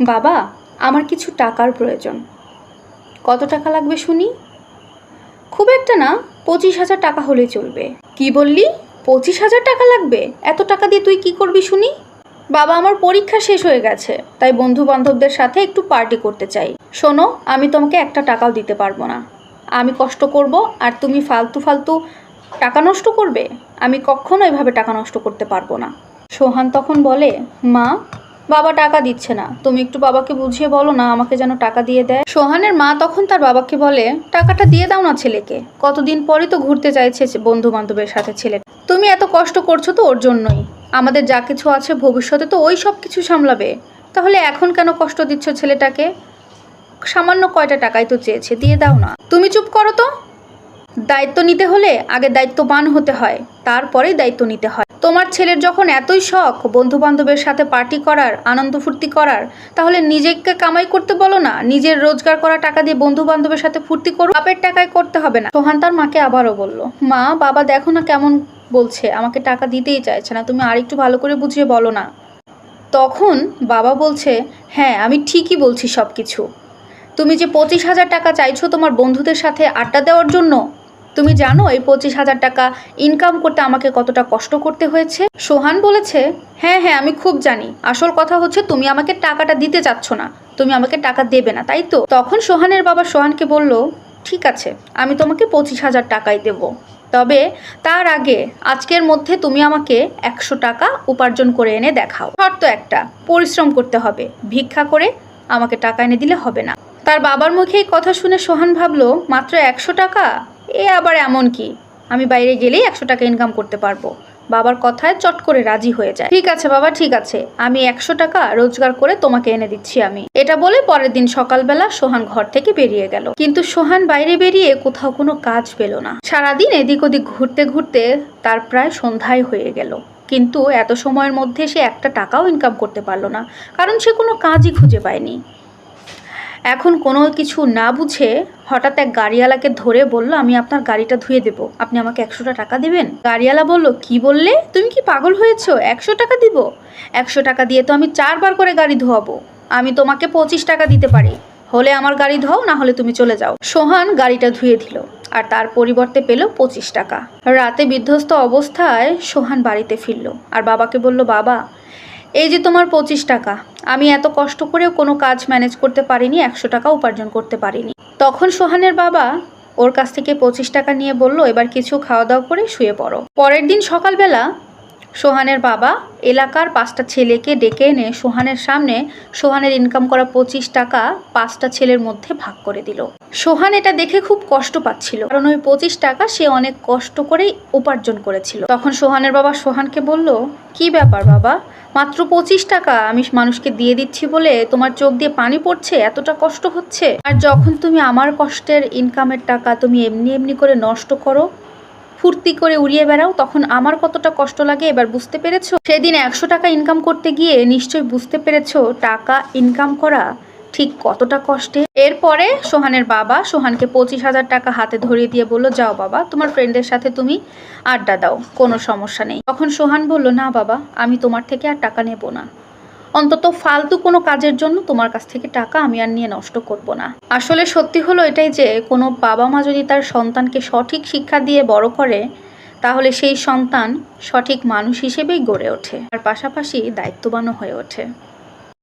বাবা, আমার কিছু টাকার প্রয়োজন। কত টাকা লাগবে শুনি? খুব একটা না, পঁচিশ হাজার টাকা হলে চলবে। কি বললি? পঁচিশ হাজার টাকা লাগবে? এত টাকা দিয়ে তুই কি করবি শুনি? বাবা, আমার পরীক্ষা শেষ হয়ে গেছে, তাই বন্ধু বান্ধবদের সাথে একটু পার্টি করতে চাই। শোনো, আমি তোমাকে একটা টাকাও দিতে পারব না। আমি কষ্ট করব আর তুমি ফালতু ফালতু টাকা নষ্ট করবে? আমি কখনো এভাবে টাকা নষ্ট করতে পারব না। সোহান তখন বলে, মা বাবা টাকা দিচ্ছে না। তুমি একটু বাবাকে বুঝিয়ে বলো না, আমাকে যেন টাকা দিয়ে দেয়। সোহানের মা তখন তার বাবাকে বলে, টাকাটা দিয়ে দাও না ছেলেকে। কতদিন পরে তো ঘুরতে চাইছে বন্ধু বান্ধবের সাথে ছেলে। তুমি এত কষ্ট করছ তো ওর জন্যই। আমাদের যা কিছু আছে ভবিষ্যতে তো ওই সব কিছু সামলাবে। তাহলে এখন কেন কষ্ট দিচ্ছ ছেলেটাকে? সামান্য কয়টা টাকাই তো চেয়েছে, দিয়ে দাও না। তুমি চুপ করো তো। দায়িত্ব নিতে হলে আগে দায়িত্ববান হতে হয়, তারপরেই দায়িত্ব নিতে হয়। তোমার ছেলের যখন এতই শখ বন্ধু বান্ধবের সাথে পার্টি করার, আনন্দ ফুর্তি করার, তাহলে নিজেকে কামাই করতে বলো না, নিজের রোজগার করা টাকা দিয়ে বন্ধু বান্ধবের সাথে ফুর্তি করো, বাপের টাকায় করতে হবে না। সোহান তার মাকে আবারও বলল, মা, বাবা দেখো না কেমন বলছে, আমাকে টাকা দিতেই চাইছে না, তুমি আরেকটু ভালো করে বুঝিয়ে বলো না। তখন বাবা বলছে হ্যাঁ আমি ঠিকই বলছি সব কিছু তুমি যে পঁচিশ হাজার টাকা চাইছো তোমার বন্ধুদের সাথে আড্ডা দেওয়ার জন্য তুমি জানো এই পঁচিশ হাজার টাকা ইনকাম করতে আমাকে কতটা কষ্ট করতে হয়েছে? সোহান বলেছে হ্যাঁ হ্যাঁ আমি খুব জানি। আসল কথা হচ্ছে তুমি আমাকে টাকাটা দিতে চাচ্ছ না। তুমি আমাকে টাকা দেবে না, তাই তো? তখন সোহানের বাবা সোহানকে বলল, ঠিক আছে, আমি তোমাকে পঁচিশ হাজার টাকাই দেব। তবে তার আগে আজকের মধ্যে তুমি আমাকে একশো টাকা উপার্জন করে এনে দেখাও। শর্ত একটা, পরিশ্রম করতে হবে। ভিক্ষা করে আমাকে টাকা এনে দিলে হবে না। তার বাবার মুখে এই কথা শুনে সোহান ভাবলো, মাত্র একশো টাকা? এ আবার এমন কি? আমি বাইরে গেলেই একশো টাকা ইনকাম করতে পারব। বাবার কথায় চট করে রাজি হয়ে যায়। ঠিক আছে বাবা, ঠিক আছে। আমি একশো টাকা রোজগার করে তোমাকে এনে দিচ্ছি আমি। এটা বলে পরের দিন সকালবেলা সোহান ঘর থেকে বেরিয়ে গেল। কিন্তু সোহান বাইরে বেরিয়ে কোথাও কোনো কাজ পেল না। সারাদিন এদিক ওদিক ঘুরতে ঘুরতে তার প্রায় সন্ধ্যায় হয়ে গেল। কিন্তু এত সময়ের মধ্যে সে একটা টাকাও ইনকাম করতে পারল না। কারণ সে কোনো কাজই খুঁজে পায়নি। এখন কোনো কিছু না বুঝে হঠাৎ এক গাড়িওয়ালাকে ধরে বলল, আমি আপনার গাড়িটা ধুয়ে দেবো। আপনি আমাকে একশোটা টাকা দেবেন? গাড়িওয়ালা বলল, কি বললে? তুমি কি পাগল হয়েছো? একশো টাকা দিব? একশো টাকা দিয়ে তো আমি চারবার করে গাড়ি ধোয়াবো। আমি তোমাকে পঁচিশ টাকা দিতে পারি। হলে আমার গাড়ি ধোও না হলে তুমি চলে যাও। সোহান গাড়িটা ধুয়ে দিল আর তার পরিবর্তে পেল পঁচিশ টাকা। রাতে বিধ্বস্ত অবস্থায় সোহান বাড়িতে ফিরল আর বাবাকে বলল, বাবা এই যে তোমার পঁচিশ টাকা, আমি এত কষ্ট করেও কোনো কাজ ম্যানেজ করতে পারিনি, একশো টাকা উপার্জন করতে পারিনি। তখন সোহানের বাবা ওর কাছ থেকে পঁচিশ টাকা নিয়ে বলল, এবার কিছু খাওয়া দাওয়া করে শুয়ে পড়ো। পরের দিন সকালবেলা সোহানের বাবা এলাকার পাঁচটা ছেলেকে ডেকে এনে সোহানের সামনে সোহানের ইনকাম করা পঁচিশ টাকা পাঁচটা ছেলের মধ্যে ভাগ করে দিল। সোহান এটা দেখে খুব কষ্ট পাচ্ছিল, কারণ ওই পঁচিশ টাকা সে অনেক কষ্ট করেই উপার্জন করেছিল। তখন সোহানের বাবা সোহানকে বলল, কি ব্যাপার বাবা? মাত্র পঁচিশ টাকা আমি মানুষকে দিয়ে দিচ্ছি বলে তোমার চোখ দিয়ে পানি পড়ছে? এতটা কষ্ট হচ্ছে? আর যখন তুমি আমার কষ্টের ইনকামের টাকা তুমি এমনি এমনি করে নষ্ট করো ফুর্তি করে উড়িয়ে বেড়াও, তখন আমার কতটা কষ্ট লাগে এবার বুঝতে পেরেছ? সেদিন একশো টাকা ইনকাম করতে গিয়ে নিশ্চয়ই বুঝতে পেরেছ টাকা ইনকাম করা ঠিক কতটা কষ্টে। এরপরে সোহানের বাবা সোহানকে পঁচিশ হাজার টাকা হাতে ধরিয়ে দিয়ে বলল, যাও বাবা, তোমার ফ্রেন্ডের সাথে তুমি আড্ডা দাও, কোনো সমস্যা নেই। তখন সোহান বলল, না বাবা, আমি তোমার থেকে আর টাকা নেব না। অন্তত ফালতু কোনো কাজের জন্য তোমার কাছ থেকে টাকা আমি আর নিয়ে নষ্ট করব না। আসলে সত্যি হলো এটাই যে, কোনো বাবা মা যদি তার সন্তানকে সঠিক শিক্ষা দিয়ে বড় করে, তাহলে সেই সন্তান সঠিক মানুষ হিসেবেই গড়ে ওঠে, আর পাশাপাশি দায়িত্ববানও হয়ে ওঠে।